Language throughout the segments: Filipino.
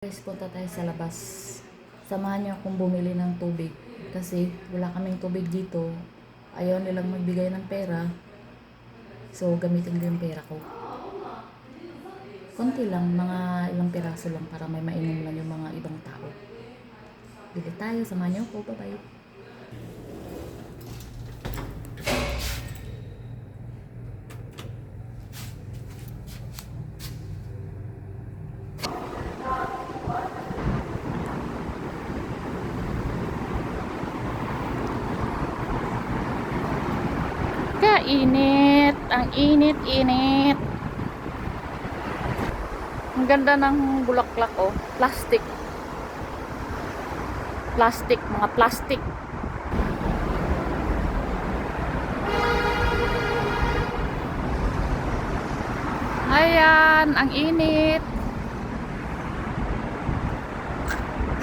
Guys, punta tayo sa labas. Samahan niyo akong bumili ng tubig. Kasi wala kaming tubig dito. Ayaw nilang magbigay ng pera. So, gamitin ko yung pera ko. Konti lang, mga ilang piraso lang para may mainom lang yung mga ibang tao. Bili tayo, samahan niyo ako. Bye-bye. Kainit. Ang init-init. Ang ganda ng bulaklak oh. Plastic. Plastic. Mga plastic. Ayan. Ang init.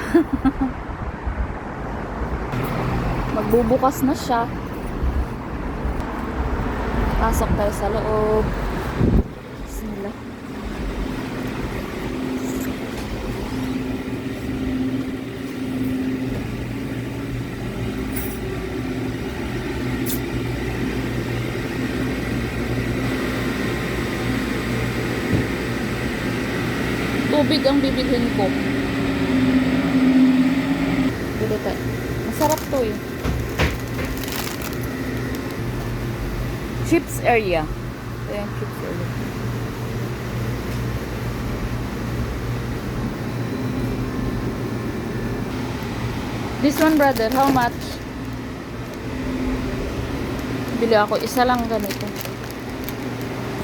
Magbubukas na siya. Pasok tayo sa loob. Bismillah. Tubig ang bibilhin ko. Bili tayo. Masarap to eh. Chips area. Ayan, chips area. This one, brother, how much? Bili ako, isa lang ganito.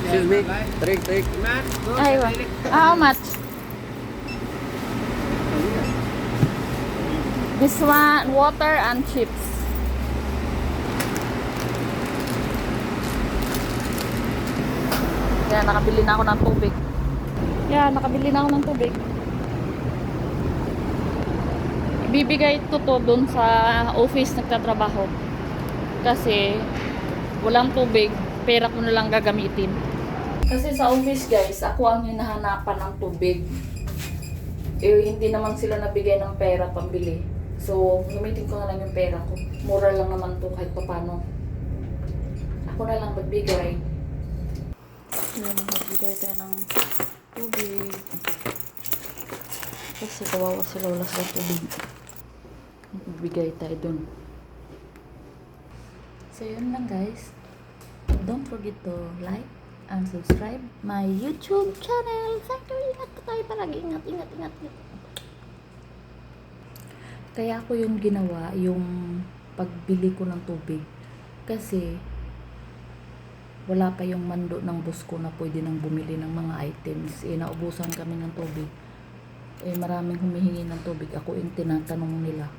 Excuse me. Trick, trick. Ay, wa. Ah, how much? This one, water and chips. Kaya nakabili na ako ng tubig. Kaya nakabili na ako ng tubig. Ibibigay ito to doon sa office nagtatrabaho. Kasi walang tubig, pera ko na lang gagamitin. Kasi sa office guys, ako ang hinahanapan ng tubig. Eh, hindi naman sila nabigay ng pera pambili. So, gamitin ko na lang yung pera ko. Mura lang naman to kahit papano. Ako na lang magbigay. Yan, magbigay tayo ng tubig. Kasi kawawa si Lola sa tubig. Magbigay tayo dun. So, yun lang guys. Don't forget to like and subscribe my YouTube channel. Thank you. Ingat po tayo palagi. Ingat, ingat, ingat. ingat. Kaya ako yung ginawa, yung pagbili ko ng tubig. Kasi, wala pa yung mando ng boss ko na pwede nang bumili ng mga items. Eh, naubusan kami ng tubig. Eh, maraming humihingi ng tubig. Ako yung tinatanong nila.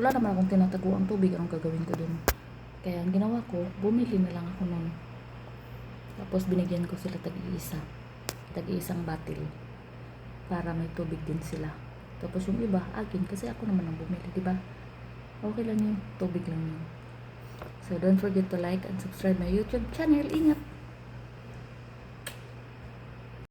Wala naman akong tinatago ang tubig. Anong gagawin ko dun? Kaya ang ginawa ko, bumili na lang ako nun. Tapos binigyan ko sila tag-iisa. Tag-iisang batil. Para may tubig din sila. Tapos yung iba, akin. Kasi ako naman ang bumili, di ba? Okay lang yun. Tubig lang yun. So don't forget to like and subscribe my YouTube channel. Ingat!